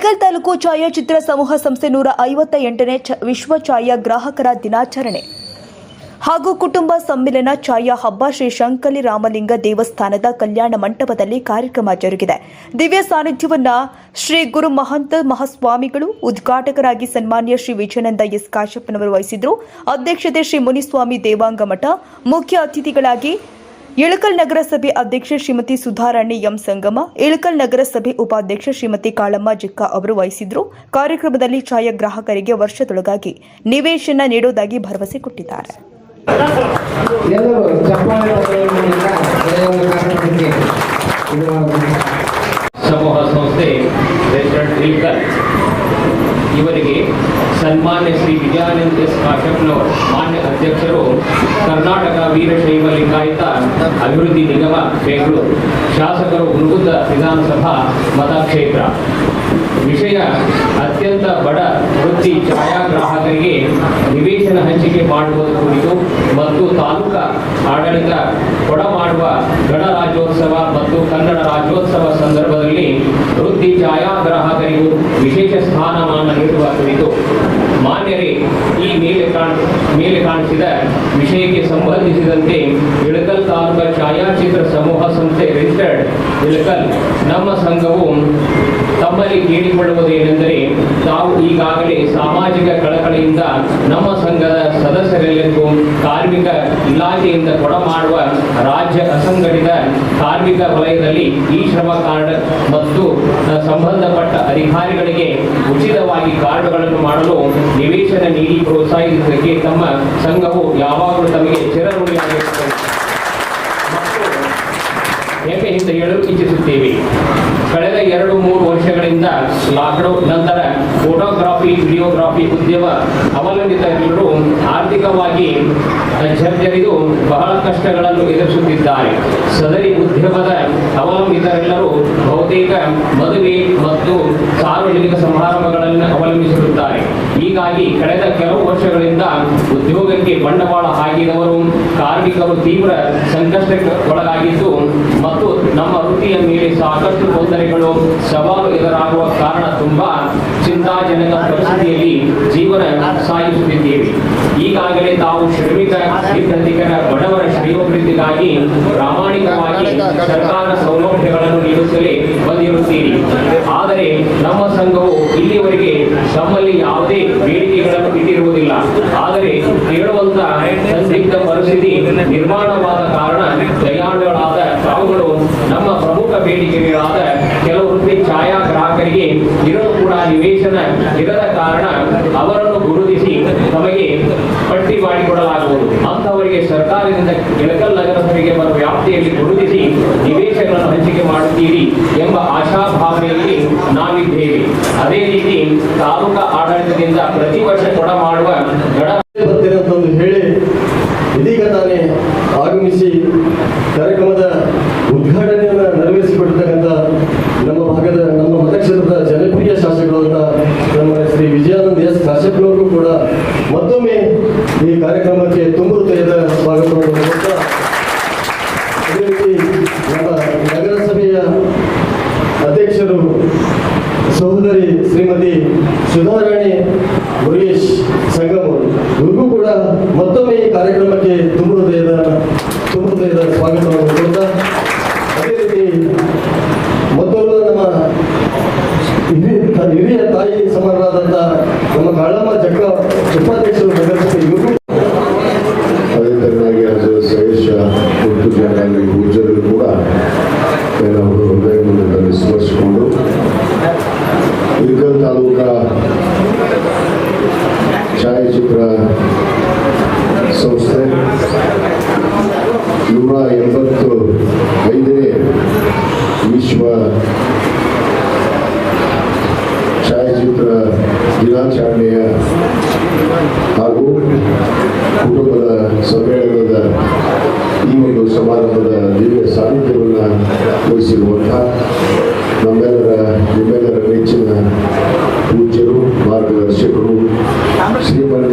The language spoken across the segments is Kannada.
ಇಳಕಲ್ ತಾಲೂಕು ಛಾಯಾಚಿತ್ರ ಸಮೂಹ ಸಂಸ್ಥೆ ನೂರ ಐವತ್ತ ಎಂಟನೇ ವಿಶ್ವ ಛಾಯಾ ಗ್ರಾಹಕರ ದಿನಾಚರಣೆ. ಹಾಗೂ ಕುಟುಂಬ ಸಮ್ಮಿಲನ ಛಾಯಾ ಹಬ್ಬ ಶ್ರೀ ಶಂಕಲಿ ರಾಮಲಿಂಗ ದೇವಸ್ಥಾನದ ಕಲ್ಯಾಣ ಮಂಟಪದಲ್ಲಿ ಕಾರ್ಯಕ್ರಮ ಜರುಗಿದೆ. ದಿವ್ಯ ಸಾನ್ನಿಧ್ಯವನ್ನ ಶ್ರೀ ಗುರು ಮಹಂತ ಮಹಾಸ್ವಾಮಿಗಳು ಉದ್ಘಾಟಕರಾಗಿ ಸನ್ಮಾನ್ಯ ಶ್ರೀ ವಿಜಯನಂದ ಎಸ್ ಕಾಶಪ್ಪನವರು ವಹಿಸಿದ್ರು. ಅಧ್ಯಕ್ಷತೆ ಶ್ರೀ ಮುನಿಸ್ವಾಮಿ ದೇವಾಂಗ ಮಠ ಮುಖ್ಯ ಅತಿಥಿಗಳಾಗಿ ಇಳಕಲ್ ನಗರಸಭೆ ಅಧ್ಯಕ್ಷೆ ಶ್ರೀಮತಿ ಸುಧಾರಾಣಿ ಎಂ ಸಂಗಮ, ಇಳಕಲ್ ನಗರಸಭೆ ಉಪಾಧ್ಯಕ್ಷ ಶ್ರೀಮತಿ ಕಾಳಮ್ಮ ಜಿಕ್ಕ ಅವರು ವಹಿಸಿದ್ರು ಕಾರ್ಯಕ್ರಮದಲ್ಲಿ ಛಾಯಾಗ್ರಾಹಕರಿಗೆ ವರ್ಷದೊಳಗಾಗಿ ನಿವೇಶನ ನೀಡುವುದಾಗಿ ಭರವಸೆ ಕೊಟ್ಟಿದ್ದಾರೆ. ಸಮೂಹ ಸಂಸ್ಥೆ ಇವರಿಗೆ ಸನ್ಮಾನ್ಯ ಶ್ರೀ ವಿಜಯಾನಂದ ಎಸ್ ಕಾಶಪ್ಪನವರ ಮಾನ್ಯ ಅಧ್ಯಕ್ಷರು ಕರ್ನಾಟಕ ವೀರಶೈವ ಲಿಂಗಾಯತ ಅಭಿವೃದ್ಧಿ ನಿಗಮ, ಬೆಂಗಳೂರು. ಶಾಸಕರು ಹುನಗುಂದ ವಿಧಾನಸಭಾ ಮತಕ್ಷೇತ್ರ. ವಿಷಯ, ಅತ್ಯಂತ ಬಡ ವೃತ್ತಿ ಛಾಯಾಗ್ರಾಹಕರಿಗೆ ನಿವೇಶನ ಹಂಚಿಕೆ ಮಾಡುವುದು ಕುರಿತು ಮತ್ತು ತಾಲೂಕಾ ಆಡಳಿತ ಕೊಡಮಾಡುವ ಗಣರಾಜ್ಯೋತ್ಸವ ಮತ್ತು ಕನ್ನಡ ರಾಜ್ಯೋತ್ಸವ ಸಂದರ್ಭದಲ್ಲಿ ವೃತ್ತಿ ಛಾಯಾಗ್ರಾಹಕರಿಗೂ ವಿಶೇಷ ನೀಡುವ ಕುರಿತು ಮಾನ್ಯರೇ, ಈ ಮೇಲೆ ಕಾಣ, ಮೇಲೆ ಕಾಣಿಸಿದ ವಿಷಯಕ್ಕೆ ಸಂಬಂಧಿಸಿದಂತೆ ಇಳಕಲ್ ತಾಲೂಕಾ ಛಾಯಾಚಿತ್ರ ಸಮೂಹ ಸಂಸ್ಥೆ ರಿಜಿಸ್ಟರ್ಡ್ ಇಳಕಲ್, ನಮ್ಮ ಸಂಘವು ತಮ್ಮಲ್ಲಿ ಕೇಳಿಕೊಳ್ಳುವುದೇನೆಂದರೆ, ತಾವು ಈಗಾಗಲೇ ಸಾಮಾಜಿಕ ಕಳಕಳಿಯಿಂದ ನಮ್ಮ ಸಂಘದ ಸದಸ್ಯರೆಲ್ಲರಿಗೂ ಕಾರ್ಮಿಕ ಇಲಾಖೆಯಿಂದ ಕೊಡಮಾಡುವ ರಾಜ್ಯ ಅಸಂಘಟಿತ ಕಾರ್ಮಿಕ ವಲಯದಲ್ಲಿ ಈ ಶ್ರಮ ಕಾರ್ಡ್ ಮತ್ತು ಸಂಬಂಧಪಟ್ಟ ಅಧಿಕಾರಿಗಳಿಗೆ ಉಚಿತವಾಗಿ ಕಾರ್ಡ್ಗಳನ್ನು ಮಾಡಲು ನಿವೇಶನ ನೀಡಿ ಪ್ರೋತ್ಸಾಹಿಸುವುದಕ್ಕೆ ತಮ್ಮ ಸಂಘವು ಯಾವಾಗಲೂ ತಮಗೆ ಚಿರಋಣಿಯಾಗಿರುತ್ತದೆ. ಹೇಳಲು ಇಚ್ಛಿಸುತ್ತೇವೆ ಕಳೆದ ಎರಡು ಮೂರು ವರ್ಷಗಳಿಂದ ಲಾಕ್ಡೌನ್ ನಂತರ ಫೋಟೋಗ್ರಾಫಿ, ವಿಡಿಯೋಗ್ರಾಫಿ ಉದ್ಯಮ ಅವಲಂಬಿತರೆಲ್ಲರೂ ಆರ್ಥಿಕವಾಗಿ ಜರ್ಜರಿದು ಬಹಳ ಕಷ್ಟಗಳನ್ನು ಎದುರಿಸುತ್ತಿದ್ದಾರೆ. ಸದರಿ ಉದ್ಯಮದ ಅವಲಂಬಿತರೆಲ್ಲರೂ ಬಹುತೇಕ ಮದುವೆ ಮತ್ತು ಸಾರ್ವಜನಿಕ ಸಮಾರಂಭಗಳನ್ನು ಅವಲಂಬಿಸಿರುತ್ತಾರೆ. ಹೀಗಾಗಿ ಕಳೆದ ಕೆಲವು ವರ್ಷಗಳಿಂದ ಉದ್ಯೋಗಕ್ಕೆ ಬಂಡವಾಳ ಹಾಕಿದವರು, ಕಾರ್ಮಿಕರು ತೀವ್ರ ಸಂಕಷ್ಟಕ್ಕೆ ಒಳಗಾಗಿದ್ದು ಮತ್ತು ನಮ್ಮ ವೃತ್ತಿಯ ಮೇಲೆ ಸಾಕಷ್ಟು ತೊಂದರೆಗಳು, ಸವಾಲು ಎದುರಾಗುವ ಕಾರಣ ತುಂಬಾ ಚಿಂತಾಜನಕ ಪರಿಸ್ಥಿತಿಯಲ್ಲಿ ಜೀವನ ಸಾಗಿಸುತ್ತಿದ್ದೇವೆ. ಈಗಾಗಲೇ ತಾವು ಶ್ರಮಿಕ ನಿರ್ಗತಿಕರ ಬಡವರ ಶ್ರೇಯೋಭಿವೃದ್ಧಿಗಾಗಿ ಪ್ರಾಮಾಣಿಕವಾಗಿ ಸರ್ಕಾರ ಸೌಲಭ್ಯಗಳನ್ನು ನೀಡುತ್ತಲೇ ಬಂದಿರುತ್ತೀರಿ. ಆದರೆ ನಮ್ಮ ಸಂಘವು ಇಲ್ಲಿಯವರೆಗೆ ತಮ್ಮಲ್ಲಿ ಯಾವುದೇ ಬೇಡಿಕೆಗಳನ್ನು ಇಟ್ಟಿರುವುದಿಲ್ಲ. ಆದರೆ ಕೇಳುವಂತ ಸಂದಿಗ್ಧ ಪರಿಸ್ಥಿತಿ ನಿರ್ಮಾಣವಾದ ಕಾರಣ ದಯಾಳುಗಳಾದ ತಾವುಗಳು ನಮ್ಮ ಪ್ರಮುಖ ಬೇಡಿಕೆಗಳಾದ ಕೆಲವು ವೃತ್ತಿ ಛಾಯಾಗ್ರಾಹಕರಿಗೆ ಇರಲು ಕೂಡ ನಿವೇಶನ ಇರದ ಕಾರಣ ಅವರನ್ನು ಗುರುತಿಸಿ ತಮಗೆ ಪಟ್ಟಿ ಮಾಡಿಕೊಡಲಾಗುವುದು. ಅಂತವರಿಗೆ ಸರ್ಕಾರದಿಂದ ಕೆಳಕಲ್ ನಗರಸಭೆಗೆ ಬರುವ ವ್ಯಾಪ್ತಿಯಲ್ಲಿ ಗುರುತಿಸಿ ನಿವೇಶನಗಳನ್ನು ಹಂಚಿಕೆ ಮಾಡುತ್ತೀರಿ ಎಂಬ ಆಶಾಭಾವನೆಯಲ್ಲಿ ನಾವಿದ್ದೇವೆ. ಅದೇ ರೀತಿ ತಾಲೂಕಾ ಆಡಳಿತದಿಂದ ಪ್ರತಿ ವರ್ಷ ಕೊಡ ಮಾಡುವ ಗಡ ಹೇಳಿ ಇದೀಗ ತಾನೇ ಆಗಮಿಸಿ ಕಾರ್ಯಕ್ರಮದ ಉದ್ಘಾಟನೆಯನ್ನು ನೆರವೇರಿಸಿಕೊಟ್ಟಿರ್ತಕ್ಕಂಥ ನಮ್ಮ ಭಾಗದ ನಮ್ಮ ಮತಕ್ಷೇತ್ರದ ಜನಪ್ರಿಯ ಶಾಸಕರಾದಂಥ ನಮ್ಮ ಶ್ರೀ ವಿಜಯಾನಂದ ಎಸ್ ಕಾಶ್ಯಪ್ನವ್ರಿಗೂ ಕೂಡ ಮತ್ತೊಮ್ಮೆ ಈ ಕಾರ್ಯಕ್ರಮಕ್ಕೆ ತುಂಬ ಹೃದಯದ ಸ್ವಾಗತವನ್ನು ಕೊಡ್ತಾ ಅದೇ ರೀತಿ ನಮ್ಮ ನಗರಸಭೆಯ ಅಧ್ಯಕ್ಷರು, ಸಹೋದರಿ ಶ್ರೀಮತಿ ಸುಧಾರಾಣಿ ಮುರುಗೇಶ್ ಸಂಗಮ್ ಅವರು ಇವ್ರಿಗೂ ಕೂಡ ಮತ್ತೊಮ್ಮೆ ಈ ಕಾರ್ಯಕ್ರಮಕ್ಕೆ ತುಂಬ ಹೃದಯದ ತುಂಬ ಹೃದಯದ ಸ್ವಾಗತವನ್ನು ಕೊಡ್ತಾ ಅದೇ ರೀತಿ ಮತ್ತೊಂದು ನಮ್ಮ ಹಿರಿಯ ಹಿರಿಯ ತಾಯಿ ಸಮಾನರಾದಂಥ ನಮ್ಮ ಕಾಳಮ್ಮ ಜಕ್ಕ ಉಪಾಧ್ಯಕ್ಷರು ನಗರಸಭೆ ಇವರು ತರನಾಗಿ ಅದು ಶ್ರೇಷ್ಠ ಹುಟ್ಟು ಜನಾಂಗ ಪೂಜ್ಯರು ಕೂಡ ಅವರು ಹೃದಯವನ್ನು ಸ್ಮರಿಸಿಕೊಂಡು ಇರ್ಗಲ್ ತಾಲೂಕ ಛಾಯಾಚಿತ್ರ ಸಂಸ್ಥೆ ನೂರ ಎಂಬತ್ತು ಐದನೇ ವಿಶ್ವ ಛಾಯಾಚಿತ್ರ ದಿನಾಚರಣೆಯ ಹಾಗೂ ಕುಟುಂಬದ ಸಮ್ಮೇಳನದ ಈ ಒಂದು ಸಮಾರಂಭದ ದಿವ್ಯ ಸಾನ್ನಿಧ್ಯವನ್ನು ವಹಿಸಿರುವಂಥ ನಮ್ಮೆಲ್ಲರ ನಿಮ್ಮೆಲ್ಲರ ನೆಚ್ಚಿನ ಪೂಜ್ಯರು ಮಾರ್ಗದರ್ಶಕರು ಶ್ರೀಮನ್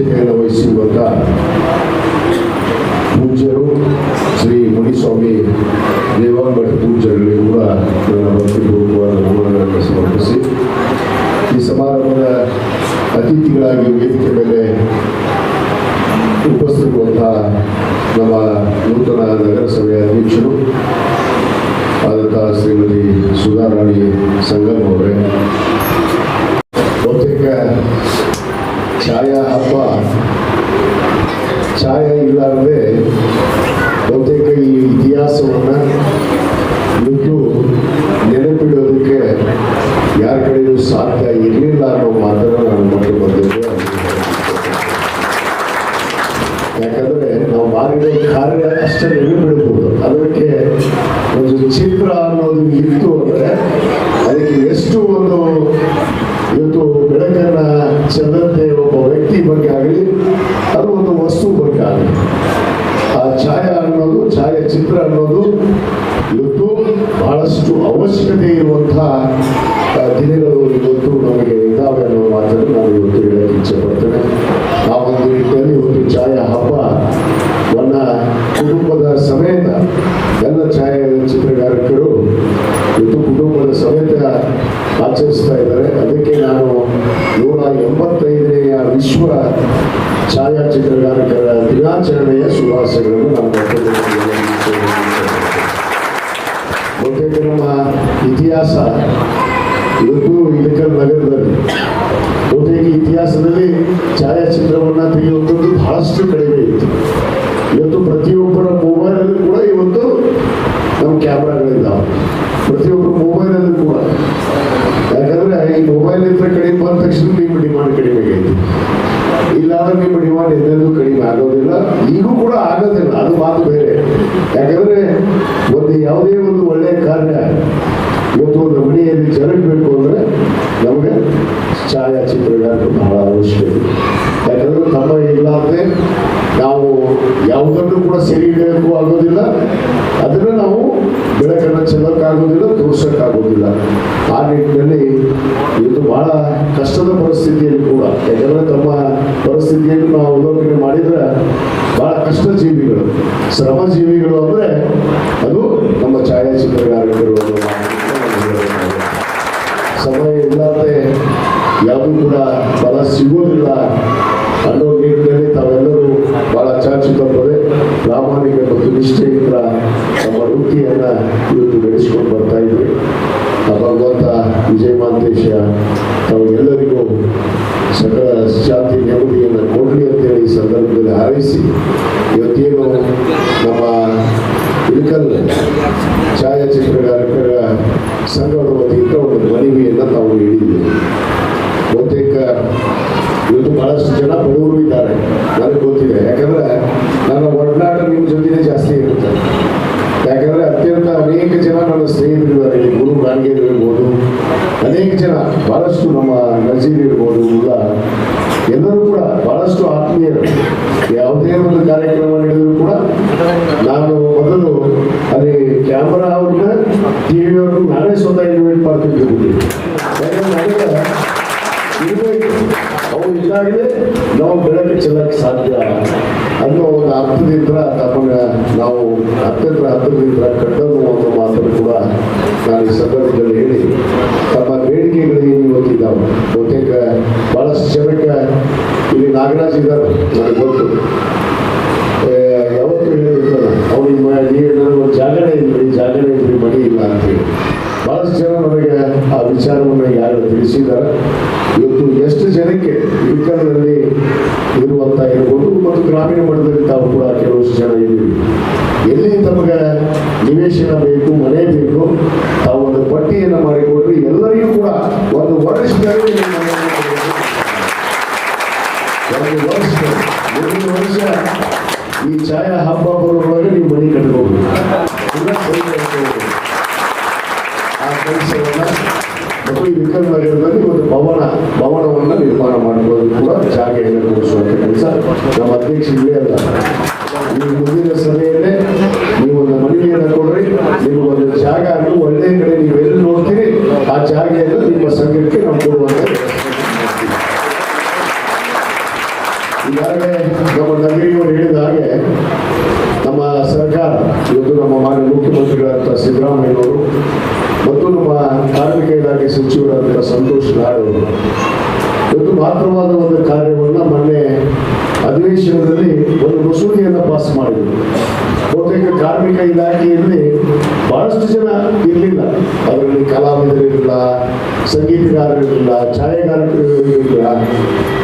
ಅಧ್ಯಕ್ಷತೆಯನ್ನು ವಹಿಸಿರುವಂಥ ಪೂಜ್ಯರು ಶ್ರೀ ಮುನಿಸ್ವಾಮಿ ದೇವಾಂಗಡ ಪೂಜ್ಯರಲ್ಲಿ ಕೂಡ ನನ್ನ ಭಕ್ತಿಪೂರ್ವಕವಾದ ಗೌರವಗಳನ್ನು ಸಮರ್ಪಿಸಿ, ಈ ಸಮಾರಂಭದ ಅತಿಥಿಗಳಾಗಿ ವೇದಿಕೆ ಮೇಲೆ ಉಪಸ್ಥಿತಿರುವಂಥ ನಮ್ಮ ನೂತನ ನಗರಸಭೆಯ ಅಧ್ಯಕ್ಷರು ಆದಂಥ ಶ್ರೀಮತಿ ಸುಧಾರಾಣಿ ಸಂಗಮ್ ಅವರೇ ಬಹುತೇಕ ಛಾಯಾ ಹಬ್ಬ. ಛಾಯಾ ಇಲ್ಲಾರದೆ ಬಹುತೇಕ ಈ ಇತಿಹಾಸವನ್ನು ಇವತ್ತು ನೆನಪಿಡೋದಕ್ಕೆ ಯಾರ ಕಡೆಯೂ ಸಾಧ್ಯ ಇರಲಿಲ್ಲ ಅನ್ನೋ ಮಾತನ್ನು ನಾನು ಮೊದಲು ಬಂದಿದ್ದೆ. ಯಾಕಂದರೆ ನಾವು ಮಾಡಿದ ಕಾರ್ಯ ಅಷ್ಟೇ ನೆನಪಿಡಬಹುದು. ಅದಕ್ಕೆ ಒಂದು ಚಿತ್ರ ಅನ್ನೋದು ಇತ್ತು ಅಂದರೆ ಅದಕ್ಕೆ ಎಷ್ಟು ಒಂದು ಇವತ್ತು ಬೆಳಕನ್ನು ಚೆಲ್ಲಂತೆ ಆ ಛಾಯಾ ಅನ್ನೋದು ಛಾಯಾಚಿತ್ರ ಅನ್ನೋದು ಇವತ್ತು ಬಹಳಷ್ಟು ಅವಶ್ಯಕತೆ ಇರುವಂತಹ ಆ, ದಿನಗಳು ಇವತ್ತು ನಮಗೆ ಇದ್ದಾವೆ ಅನ್ನೋ ಮಾತನ್ನು ನಾನು ಇವತ್ತು ಹೇಳಕ್ಕೆ ಇಚ್ಛೆ ಪಡ್ತೇನೆ ಆ ಒಂದು ನಿಟ್ಟಿನಲ್ಲಿ ಇವತ್ತು ಛಾಯಾ ಹಬ್ಬವನ್ನ ಕುಟುಂಬದ ಸಮೇತ ಎಲ್ಲ ಛಾಯಾಚಿತ್ರಗಾರಕರು ಇವತ್ತು ಕುಟುಂಬದ ಸಮೇತ ಆಚರಿಸ್ತಾ ಇದ್ದಾರೆ. ಅದಕ್ಕೆ ನಾನು ನೂರ ಎಂಬತ್ತೈದನೆಯ ವಿಶ್ವ ಛಾಯಾಚಿತ್ರಗಾರಕರ ದಿನಾಚರಣೆಯ ಶುಭಾಶಯಗಳನ್ನು ನಾನು ಬಹುತೇಕ ನಮ್ಮ ಇತಿಹಾಸ, ಇವತ್ತು ಇಳಕಲ್ ನಗರದಲ್ಲಿ, ಬಹುತೇಕ ಇತಿಹಾಸದಲ್ಲಿ ಛಾಯಾಚಿತ್ರವನ್ನು ತೆಗೆಯುವಂಥದ್ದು ಬಹಳಷ್ಟು ಕಡಿಮೆ ಇತ್ತು. ಇವತ್ತು ಪ್ರತಿಯೊಬ್ಬರ ಮೊಬೈಲಲ್ಲೂ ಕೂಡ ಇವತ್ತು ನಮ್ಮ ಕ್ಯಾಮ್ರಾಗಳಿದ್ದಾವೆ ಪ್ರತಿಯೊಬ್ಬರ ಮೊಬೈಲಲ್ಲೂ ಕೂಡ ಯಾಕಂದ್ರೆ ಈ ಮೊಬೈಲ್ ಇದ್ರ ಕಡಿಮೆ ಬಂದ ತಕ್ಷಣ ನಿಮ್ಮ ಡಿಮಾಂಡ್ ಕಡಿಮೆ ಆಗೈತಿ. ಇಲ್ಲಾಂದ್ರೆ ನಿಮ್ಮ ಡಿಮಾಂಡ್ ಎಲ್ಲೆಲ್ಲೂ ಕಡಿಮೆ ಆಗೋದಿಲ್ಲ, ಈಗೂ ಕೂಡ ಆಗೋದಿಲ್ಲ, ಅದು ಮಾತು ಬೇರೆ. ಯಾಕಂದ್ರೆ ಒಂದು ಯಾವುದೇ ಒಂದು ಒಳ್ಳೆಯ ಕಾರ್ಯ, ಇವತ್ತು ಒಂದು ಮನೆಯಲ್ಲಿ ಜರುಗಬೇಕು ಅಂದ್ರೆ ನಮಗೆ ಛಾಯಾಚಿತ್ರಗಾರರು ಬಹಳ ಅವಶ್ಯಕ ಯಾಕಂದ್ರೆ ತಮ್ಮ ಇಲ್ಲಾಂದ್ರೆ ನಾವು ಯಾವುದನ್ನು ಕೂಡ ಸೆರೆ ಆಗೋದಿಲ್ಲ. ಅದನ್ನು ನಾವು ಬೆಳಕನ್ನು ಚೆಲ್ಲಕ್ಕಾಗೋದಿಲ್ಲ ತೋರ್ಸಕ್ಕಾಗೋದಿಲ್ಲ ಆ ನಿಟ್ಟಿನಲ್ಲಿ ಇದು ಬಹಳ ಕಷ್ಟದ ಪರಿಸ್ಥಿತಿಯಲ್ಲಿ ಕೂಡ, ಯಾಕಂದ್ರೆ ತಮ್ಮ ಪರಿಸ್ಥಿತಿಯನ್ನು ನಾವು ಅವಲೋಕನೆ ಮಾಡಿದ್ರೆ ಬಹಳ ಕಷ್ಟ ಜೀವಿಗಳು ಶ್ರಮ ಜೀವಿಗಳು ಅಂದ್ರೆ ಅದು ನಮ್ಮ ಛಾಯಾಚಿತ್ರಗಾರರು ಸಮಯ ಇಲ್ಲದೆ ಯಾವುದೂ ಕೂಡ ಫಲ ಸಿಗೋದಿಲ್ಲ ಅನ್ನೋ ನಿಟ್ಟಿನಲ್ಲಿ ತಾವೆಲ್ಲರೂ ಬಹಳ ಚಾಚಿತಪ್ಪದೆ ಪ್ರಾಮಾಣಿಕ ಮತ್ತು ನಿಷ್ಠೆಯಿಂದ ವೃತ್ತಿಯನ್ನ ಇವತ್ತು ಬೆಳೆಸಿಕೊಂಡು ಬರ್ತಾ ಇದ್ವಿ. ಭಗವಂತ ವಿಜಯ ಮಾಂತೇಶ ತಾವೆಲ್ಲರಿಗೂ ಸಕಲ ಶಾಂತಿ ನೆಮ್ಮದಿಯನ್ನು ಕೊಡಲಿ ಅಂತೇಳಿ ಈ ಸಂದರ್ಭದಲ್ಲಿ ಹಾರೈಸಿ, ಇವತ್ತೇನು ನಮ್ಮ ಇಳಕಲ್ ಛಾಯಾಚಿತ್ರಗಾರಕರ ಸಂಘದ ವತಿಯಿಂದ ಒಂದು ಮನವಿಯನ್ನು ತಾವು ನೀಡಿದ್ದೀವಿ. ಬಹುತೇಕ ಇವತ್ತು ಬಹಳಷ್ಟು ಜನ ಬಡವರು ಇದ್ದಾರೆ. ನನಗೆ ಗೊತ್ತಿದೆ. ಯಾಕಂದ್ರೆ ನನ್ನ ಒಡನಾಟ ನಿಮ್ಮ ಜೊತೆನೇ ಜಾಸ್ತಿ ಇರುತ್ತೆ ಯಾಕಂದ್ರೆ ಅತ್ಯಂತ ಅನೇಕ ಜನ ನನ್ನ ಸ್ನೇಹಿತರಿದ್ದಾರೆ ಇಲ್ಲಿ ಗುರು ಗಾಂಗೇರ್ ಇರ್ಬೋದು ಅನೇಕ ಜನ ಬಹಳಷ್ಟು ನಮ್ಮ ನಜೀರ್ ಇರ್ಬೋದು ಇಲ್ಲ ಎಲ್ಲರೂ ಕೂಡ ಬಹಳಷ್ಟು ಆತ್ಮೀಯರು ಯಾವುದೇ ಒಂದು ಕಾರ್ಯಕ್ರಮ ನಡೆದರೂ ಕೂಡ ನಾನು ಮೊದಲು ಅಲ್ಲಿ ಕ್ಯಾಮರಾ ಅವ್ರನ್ನ ಟಿವಿ ಅವ್ರನ್ನ ನಾನೇ ಸ್ವತಃ ಇನ್ವೈಟ್ ಮಾಡ್ತಿದ್ದೆ ಯಾಕಂದ್ರೆ ಇದ್ದಾಗಲೇ ನಾವು ಬೆಳಕು ಚೆಲ್ಲಕ್ಕೆ ಸಾಧ್ಯ ಅನ್ನೋ ಒಂದು ಅರ್ಥದಿಂದ ತಮ್ಮನ್ನ ನಾವು ಅತ್ಯಂತ ಹತ್ತಿರದಿಂದ ಕಟ್ಟಲು ಅನ್ನೋ ಮಾತನ್ನು ಕೂಡ ನಾನು ಈ ಸಂದರ್ಭದಲ್ಲಿ ಹೇಳಿ, ತಮ್ಮ ಬೇಡಿಕೆಗಳಿಗೆ ಇವತ್ತಿದ್ದಾವೆ ಬಹುತೇಕ ಬಹಳಷ್ಟು ಜನಕ್ಕೆ ಇಲ್ಲಿ ನಾಗರಾಜ್ ಇದ್ದಾರೆ, ನನಗೆ ಗೊತ್ತು. ಯಾವತ್ತೂ ಹೇಳಿರ್ತಾನೆ ಅವ್ರಿಗೆ ಒಂದು ಜಾಗರಣೆ ಇಲ್ಲ ಜಾಗರಣೆ ಇದ್ರಿ ಮಡಿ ಇಲ್ಲ ಅಂತೇಳಿ ಬಹಳಷ್ಟು ಜನ ನನಗೆ ಆ ವಿಚಾರವನ್ನು ಯಾರು ತಿಳಿಸಿದ್ದಾರೆ? ಇವತ್ತು ಎಷ್ಟು ಜನಕ್ಕೆ ಇಳಕಲ್ನಲ್ಲಿ ಇರುವಂತ ಇರಬಹುದು ಮತ್ತು ಗ್ರಾಮೀಣ ಮಟ್ಟದಲ್ಲಿ ತಾವು ಕೂಡ ಕೆಲವಷ್ಟು ಜನ ಇದ್ದೀವಿ. ಎಲ್ಲಿ ತಮಗೆ ನಿವೇಶನ ಬೇಕು, ಮನೆ ಬೇಕು, ತಾವು ಒಂದು ಪಟ್ಟಿಯನ್ನು ಮಾಡಿಕೊಟ್ರೆ ಎಲ್ಲರಿಗೂ ಕೂಡ ಒಂದು ವರ್ಷದಲ್ಲಿ. ಒಂದು ಈ ಛಾಯಾ ಹಬ್ಬ ಬರುವ ನೀವು ಮನೆ ಕಟ್ಕೋಬೇಕು. ಕೆಲಸವನ್ನ ಮತ್ತು ಈ ವಿಕಲ್ ಒಂದು ಭವನ ಭವನವನ್ನು ನಿರ್ಮಾಣ ಮಾಡುವುದು ಕೂಡ ಜಾಗೆಯನ್ನು ಕೊಡಿಸುವಂತ ಕೆಲಸ ನಮ್ಮ ಅಧ್ಯಕ್ಷ ಇಲ್ಲೇ ಅಲ್ಲ ಈ ಮುಂದಿನ ಸಭೆಯಲ್ಲೇ ನೀವು ಒಂದು ಮನವಿಯನ್ನು ಕೊಡ್ರಿ ನಿಮಗೊಂದು ಜಾಗ ಅನ್ನು ಒಳ್ಳೆಯ ಕಡೆ ನೀವು ಎಲ್ಲಿ ನೋಡ್ತೀರಿ ಆ ಜಾಗೆಯನ್ನು ನಿಮ್ಮ ಸಂಘಕ್ಕೆ ನಾವು ಕೊಡುವಂತ ಈಗಾಗಲೇ ನಮ್ಮ ನಗರಿಯವರು ಹೇಳಿದ ಹಾಗೆ ನಮ್ಮ ಸರ್ಕಾರ ಇವತ್ತು ನಮ್ಮ ಮಾನ್ಯ ಮುಖ್ಯಮಂತ್ರಿಗಳಾದಂಥ ಸಿದ್ದರಾಮಯ್ಯನವರು ಮತ್ತು ನಮ್ಮ ಕಾರ್ಮಿಕ ಇಲಾಖೆ ಸಚಿವರಾದಂಥ ಸಂತೋಷ್ ಲಾಡ್ ಅವರು ಮಹತ್ತರವಾದ ಒಂದು ಕಾರ್ಯವನ್ನು ಮೊನ್ನೆ ಅಧಿವೇಶನದಲ್ಲಿ ಒಂದು ಮಸೂದೆಯನ್ನು ಪಾಸ್ ಮಾಡಿದರು. ಕಾರ್ಮಿಕ ಇಲಾಖೆಯಲ್ಲಿ ಬಹಳಷ್ಟು ಜನ ಇರಲಿಲ್ಲ. ಅದರಲ್ಲಿ ಕಲಾವಿದರಿರಲಿಲ್ಲ, ಸಂಗೀತಗಾರರಿರಲಿಲ್ಲ, ಛಾಯಾಗಾರರಿರಲಿಲ್ಲ,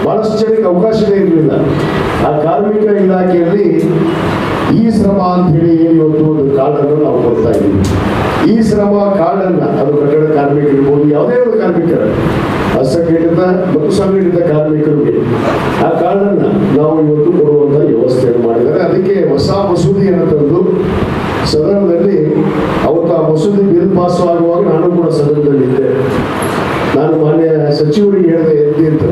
ಬಹಳಷ್ಟು ಜನಕ್ಕೆ ಅವಕಾಶವೇ ಇರಲಿಲ್ಲ. ಆ ಕಾರ್ಮಿಕ ಇಲಾಖೆಯಲ್ಲಿ ಈ ಶ್ರಮ ಅಂತ ಹೇಳಿ ಏನು ಒಂದು ಕಾರ್ಡನ್ನು ನಾವು ಕೊಡ್ತಾ ಇದ್ದೀವಿ. ಈ ಶ್ರಮ ಕಾರ್ಡನ್ನು ಅದು ಕಟ್ಟಡ ಕಾರ್ಮಿಕರಿರ್ಬೋದು ಯಾವುದೇ ಒಂದು ಕಾರ್ಮಿಕರ. ಅಸಂಘಟಿತ ಮತ್ತು ಸಂಘಟಿತ ಕಾರ್ಮಿಕರಿಗೆ. ಆ ಕಾರ್ಡನ್ನ ನಾವು ಇವತ್ತು ಕೊಡುವಂತ ವ್ಯವಸ್ಥೆಯನ್ನು ಮಾಡಿದ್ದಾರೆ. ಅದಕ್ಕೆ ಹೊಸ ಮಸೂದೆಯನ್ನು ತಂದು ಸದನದಲ್ಲಿ ಅವತ್ತು ಆ ಮಸೂದೆ ಬಿಲ್ ಪಾಸ್ ಆಗುವಾಗ ನಾನು ಕೂಡ ಸದನದಲ್ಲಿದ್ದೆ ನಾನು ಮಾನ್ಯ ಸಚಿವರಿಗೆ ಹೇಳಿದೆ, ಎಲ್ಲಿ ಅಂತ?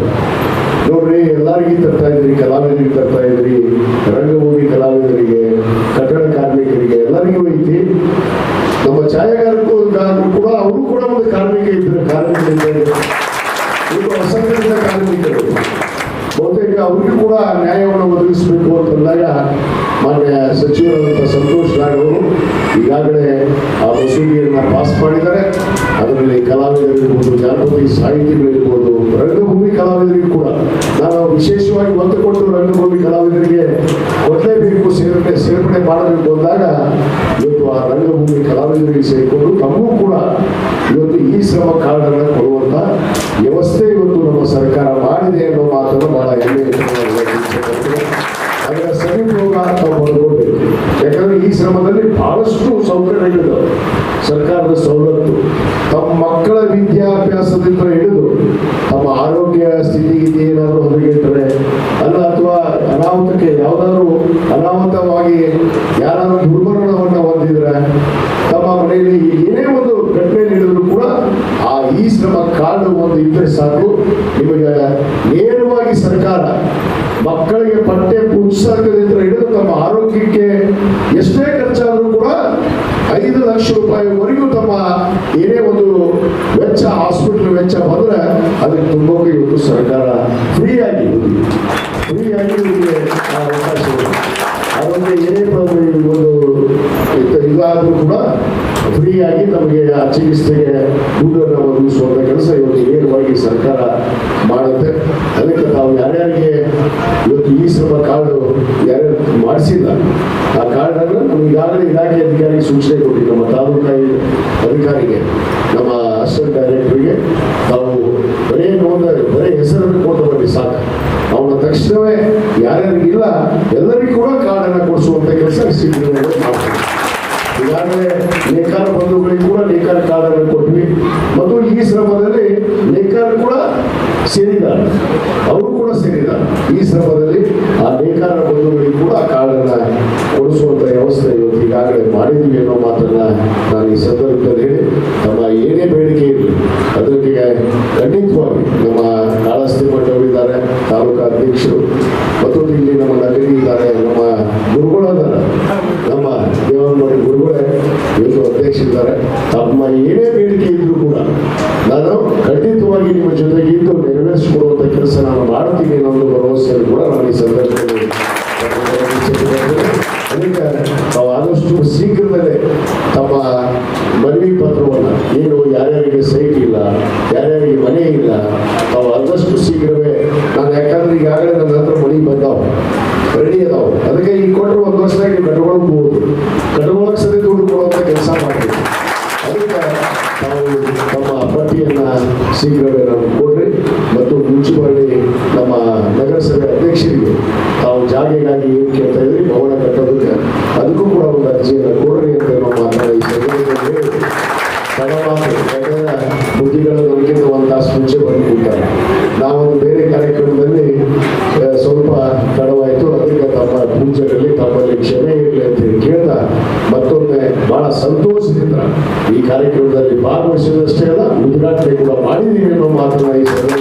ನೋಡ್ರಿ, ಎಲ್ಲರಿಗೂ ತರ್ತಾ ಇದ್ರಿ ಕಲಾವಿದರಿಗೆ ತರ್ತಾ ಇದ್ರಿ ರಂಗಭೂಮಿ ಕಲಾವಿದರಿಗೆ, ಕಟ್ಟಡ ಕಾರ್ಮಿಕರಿಗೆ ಎಲ್ಲರಿಗೂ ಐತಿ. ನಮ್ಮ ಛಾಯಾಗಾರಕ್ಕೂ ಕೂಡ, ಅವರು ಕೂಡ ಒಂದು ಕಾರ್ಮಿಕ ಇದ್ರು ಕಾರ್ಮಿಕರಿದ್ದಾರೆ ಇದು ಅಸಂಘಟಿತ ಕಾರ್ಮಿಕರು. ಬಹುತೇಕ ಅವ್ರಿಗೂ ಕೂಡ ನ್ಯಾಯವನ್ನು ಒದಗಿಸಬೇಕು ಅಂತಂದಾಗ ಮಾನ್ಯ ಸಚಿವರಾದಂಥ ಸಂತೋಷ್ ಲಾಡ್ ಅವರು ಈಗಾಗಲೇ ಆ ಮಸೂದೆಯನ್ನು ಪಾಸ್ ಮಾಡಿದ್ದಾರೆ. ಅದರಲ್ಲಿ ಕಲಾವಿದರಿರ್ಬೋದು ಜಾನಪದ ಸಾಹಿತಿಗಳಿರ್ಬೋದು ರಂಗಭೂಮಿ ಕಲಾವಿದರಿಗೂ ಕೂಡ. ನಾನು ವಿಶೇಷವಾಗಿ ಒತ್ತು ಕೊಟ್ಟು ರಂಗಭೂಮಿ ಕಲಾವಿದರಿಗೆ ಕೊಡಲೇಬೇಕು, ಸೇರ್ಪಡೆ ಸೇರ್ಪಡೆ ಮಾಡಬೇಕು ಅಂದಾಗ ಇವತ್ತು ಆ ರಂಗಭೂಮಿ ಕಲಾವಿದರಿಗೆ ಸೇರಿಕೊಂಡು ತಮಗೂ ಕೂಡ ಇವತ್ತು ಈ ಶ್ರಮ ಕಾರ್ಡನ್ನು ಕೊಡುವಂತ ವ್ಯವಸ್ಥೆ ಇವತ್ತು ನಮ್ಮ ಸರ್ಕಾರ ಮಾಡಿದೆ ಅನ್ನೋ ಮಾತನ್ನು ಬಹಳ ಹೆಮ್ಮೆ ಅದರ ಸದುಪಯೋಗ ನಾವು ಪಡ್ಕೊಳ್ಬೇಕು ಯಾಕಂದ್ರೆ ಈ ಶ್ರಮದಲ್ಲಿ ಬಹಳಷ್ಟು ಸೌಕರ್ಯಗಳಿದ್ದಾವೆ ಸರ್ಕಾರದ ಸವಲತ್ತು ತಮ್ಮ ಮಕ್ಕಳ ವಿದ್ಯಾಭ್ಯಾಸದಿಂದ ಹಿಡಿದು ತಮ್ಮ ಆರೋಗ್ಯ ಸ್ಥಿತಿಗತಿ ಏನಾದರೂ ಹದಗೆಟ್ಟರೆ ಅಲ್ಲ ಅಥವಾ ಅನಾಹುತಕ್ಕೆ ಯಾವ್ದಾದ್ರು ಅನಾಹುತವಾಗಿ ಯಾರಾದ್ರೂ ದುರ್ಮರಣವನ್ನು ಹೊಂದಿದ್ರೆ ತಮ್ಮ ಮನೆಯಲ್ಲಿ ಏನೇ ಒಂದು ಘಟನೆ ನೀಡಿದ್ರು ಕೂಡ ಆ ಈ ಶ್ರಮ ಕಾರ್ಡ್ ಒಂದು ಇದ್ರೆ ಸಾಕು. ನಿಮಗೆ ನೇರವಾಗಿ ಸರ್ಕಾರ ಮಕ್ಕಳಿಗೆ ಪಠ್ಯ ಪುಸ್ತಕದಿಂದ ಹಿಡಿದು ತಮ್ಮ ಆರೋಗ್ಯಕ್ಕೆ ಎಷ್ಟೇ ಖರ್ಚಾದರೂ ಕೂಡ ಐದು ಲಕ್ಷ ರೂಪಾಯಿವರೆಗೂ ತಮ್ಮ ಏನೇ ಒಂದು ವೆಚ್ಚ, ಹಾಸ್ಪಿಟಲ್ ವೆಚ್ಚ ಬಂದ್ರೆ ಅದಕ್ಕೆ ತುಂಬೋಕೆ ಇವತ್ತು ಸರ್ಕಾರ ಫ್ರೀಯಾಗಿ ಫ್ರೀಯಾಗಿ ಅವಕಾಶ ಇದಾದ್ರೂ ಕೂಡ ಫ್ರೀಯಾಗಿ ನಮಗೆ ಆ ಚಿಕಿತ್ಸೆಗೆ ದುಡ್ಡನ್ನು ಒದಗಿಸುವಂತ ಕೆಲಸ ಇವತ್ತು ನೇರವಾಗಿ ಸರ್ಕಾರ ಮಾಡುತ್ತೆ. ಅದಕ್ಕೆ ತಾವು ಯಾರ್ಯಾರಿಗೆ ಇವತ್ತು ಈ ಶ್ರಮ ಕಾರ್ಡು ಯಾರ್ಯಾರು ಮಾಡಿಸಿಲ್ಲ, ಆ ಕಾರ್ಡನ್ನು ನಮ್ಗೆ ಈಗಾಗಲೇ ಇಲಾಖೆ ಅಧಿಕಾರಿ ಸೂಚನೆ ಕೊಟ್ಟಿದ್ದು ನಮ್ಮ ತಾಲೂಕಾಯಿ ಅಧಿಕಾರಿಗೆ, ನಮ್ಮ ಅಸಿಸ್ಟೆಂಟ್ ಡೈರೆಕ್ಟರ್ಗೆ ತಾವು ಬರೇ ನೋಂದ, ಬರೇ ಹೆಸರನ್ನು ಕೊಟ್ಟು ಬನ್ನಿ ಸಾಕು. ಅವನ ತಕ್ಷಣವೇ ಯಾರ್ಯಾರಿಗಿಲ್ಲ, ಎಲ್ಲರಿಗೂ ಕೂಡ ಕಾರ್ಡನ್ನು ಕೊಡಿಸುವಂತ ಕೆಲಸ ಸಿದ್ಧ ಮಾಡ್ತೀವಿ ಈಗಾಗಲೇ ನೇಕಾರ ಬಂಧುಗಳಿಗೆ ಕೂಡ ನೇಕಾರ ಕಾರ್ಡನ್ನು ಕೊಟ್ವಿ ಮತ್ತು ಈ ಶ್ರಮದಲ್ಲಿ ನೇಕಾರ ಕೂಡ ಸೇರಿದ್ದಾರೆ. ಅವರು ಕೂಡ ಸೇರಿದ್ದಾರೆ. ಈ ಶ್ರಮದಲ್ಲಿ ಆ ನೇಕಾರ ಬಂಧುಗಳಿಗೆ ಕೂಡ ಆ ಕಾರ್ಡನ್ನ ಕೊಡಿಸುವಂತ ವ್ಯವಸ್ಥೆ ಇವತ್ತು ಈಗಾಗಲೇ ಮಾಡಿದ್ವಿ ಅನ್ನೋ ಮಾತನ್ನ ನಾನು ಈ ಸಂದರ್ಭದಲ್ಲಿ ಹೇಳಿ ತಮ್ಮ ಏನೇ ಬೇಡಿಕೆ ಇರಲಿ, ಅದಕ್ಕೆ ಖಂಡಿತವಾಗಿ ನಮ್ಮ ಕಾಳಸ್ತಿ ಮಠವರಿದ್ದಾರೆ ತಾಲೂಕಾ ಅಧ್ಯಕ್ಷರು ಮತ್ತೊಂದು ಇಲ್ಲಿ ನಮ್ಮ ನಗರಿ ಇದ್ದಾರೆ ನಮ್ಮ ಗುರುಗಳಿದ್ದಾರೆ ನಮ್ಮ ದೇವನಮಡಿ ಗುರುಗಳೇ ಇವತ್ತು ಅಧ್ಯಕ್ಷರಿದ್ದಾರೆ ತಮ್ಮ ಏನೇ ಬೇಡಿಕೆ ಇದ್ರೂ ಕೂಡ ನಾನು ಖಂಡಿತವಾಗಿ ನಿಮ್ಮ ಜೊತೆಗೆ ಇದ್ದು ನೆರವೇರಿಸಿಕೊಡುವಂತ ಕೆಲಸ ನಾನು ಮಾಡ್ತೀನಿ ಅನ್ನೋ ಒಂದು ಭರವಸೆಯನ್ನು ಕೂಡ ನಾನು ಈ ಸಂದರ್ಭದಲ್ಲಿ ಅದಕ್ಕೆ ತಾವು ಆದಷ್ಟು ಶೀಘ್ರದಲ್ಲೇ ತಮ್ಮ ಮನವಿ ಪತ್ರವನ್ನು ಏನು ಯಾರ್ಯಾರಿಗೆ ಸೈಟ್ ಇಲ್ಲ ಯಾರ್ಯಾರಿಗೆ ಮನೆ ಇಲ್ಲ ತಾವು ಆದಷ್ಟು ಶೀಘ್ರವೇ ನಾನು ಯಾಕಂದ್ರೆ ಈಗಾಗಲೇ ನನ್ನ ಹತ್ರ ಮನೆ ಬಂದಾವ. ರೆಡಿ ಅದಾವ. ಅದಕ್ಕೆ ಈಗ ಕೊಟ್ಟರೆ ಒಂದು ವರ್ಷದಾಗ ನೀವು ಕಟ್ಕೊಳಕ್ ಸರಿ ದುಡ್ಡು ಕೊಡುವಂತ ಕೆಲಸ ಮಾಡಿ. ಅದಕ್ಕೆ ತಾವು ತಮ್ಮ ಪಟ್ಟಿಯನ್ನ ಶೀಘ್ರವೇ ನಾವು ಕೊಡ್ರಿ ಮತ್ತು ಮುನ್ಸಿಪಾಲಿಟಿ ಕಾರ್ಯಕ್ರಮದಲ್ಲಿ ಭಾಗವಹಿಸಿದಷ್ಟೇ ಅಲ್ಲ ಉದ್ಘಾಟನೆ ಕೂಡ ಮಾಡಿದ್ದೀವಿ ಅನ್ನೋ ಮಾತನ್ನ ಈ ಸಂದರ್ಭದಲ್ಲಿ